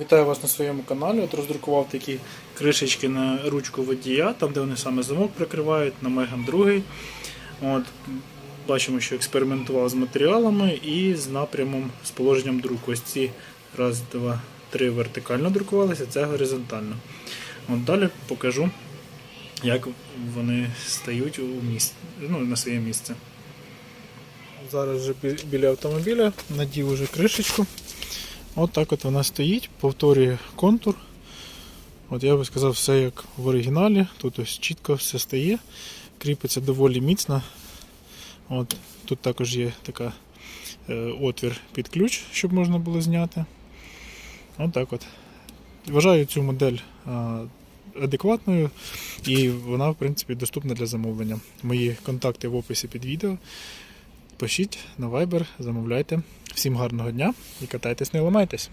Вітаю вас на своєму каналі. От роздрукував такі кришечки на ручку водія, там де вони саме замок прикривають, на Меган 2. От, бачимо, що експериментував з матеріалами і з напрямом, з положенням друку. Ось ці раз, два, три вертикально друкувалися, це горизонтально. От далі покажу, як вони стають у місць, ну, на своє місце. Зараз вже біля автомобіля надів уже кришечку. От так от вона стоїть, повторює контур. От я би сказав, все як в оригіналі. Тут ось чітко все стає, кріпиться доволі міцно. От, тут також є така е, отвір під ключ, щоб можна було зняти. От так от. Вважаю цю модель а, адекватною і вона, в принципі, доступна для замовлення. Мої контакти в описі під відео. Пишіть на Viber, замовляйте. Всім гарного дня і катайтесь, не ламайтесь.